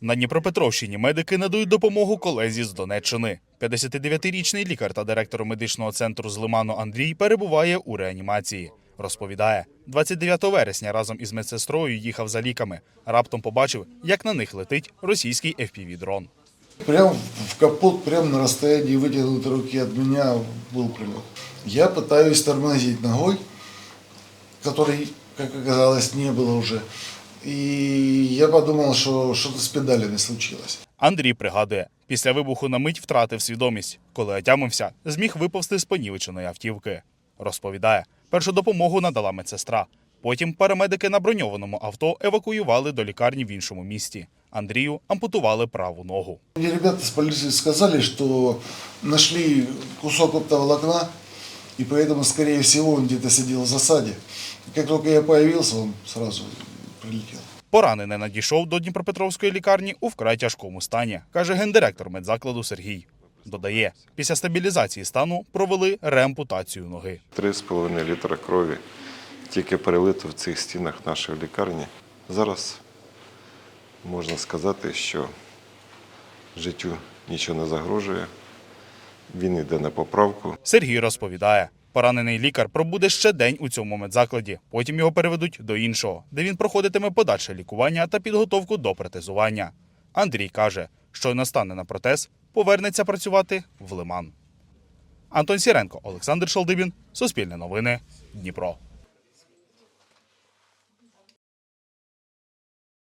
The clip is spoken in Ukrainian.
На Дніпропетровщині медики надають допомогу колезі з Донеччини. 59-річний лікар та директор медичного центру з Лиману Андрій перебуває у реанімації. Розповідає, 29 вересня разом із медсестрою їхав за ліками. Раптом побачив, як на них летить російський FPV-дрон. Прям в капот, прям на расстоянии вытянутой руки от меня был прилет. Я пытаюсь тормозить ногой, которой, как оказалось, не было уже. И я подумал, что что-то с педалями случилось. Андрій пригадує, після вибуху на мить втратив свідомість. Коли отямився, зміг виповзти з понівеченої автівки. Розповідає, першу допомогу надала медсестра. Потім парамедики на броньованому авто евакуювали до лікарні в іншому місті. Андрію ампутували праву ногу. Ребята с полиции сказали, что нашли кусок оптоволокна, и поэтому, скорее всего, он где-то сидел в засаде. Как только я появился, он сразу прилетел. Поранений надійшов до Дніпропетровської лікарні у вкрай тяжкому стані, каже гендиректор медзакладу Сергій. Додає, після стабілізації стану провели реампутацію ноги. 3,5 літра крові тільки перелито в цих стінах нашої лікарні. Зараз можна сказати, що життю нічого не загрожує. Він йде на поправку. Сергій розповідає, поранений лікар пробуде ще день у цьому медзакладі. Потім його переведуть до іншого, де він проходитиме подальше лікування та підготовку до протезування. Андрій каже, що настане на протез, повернеться працювати в Лиман. Антон Сіренко, Олександр Шалдибін, Суспільне новини, Дніпро.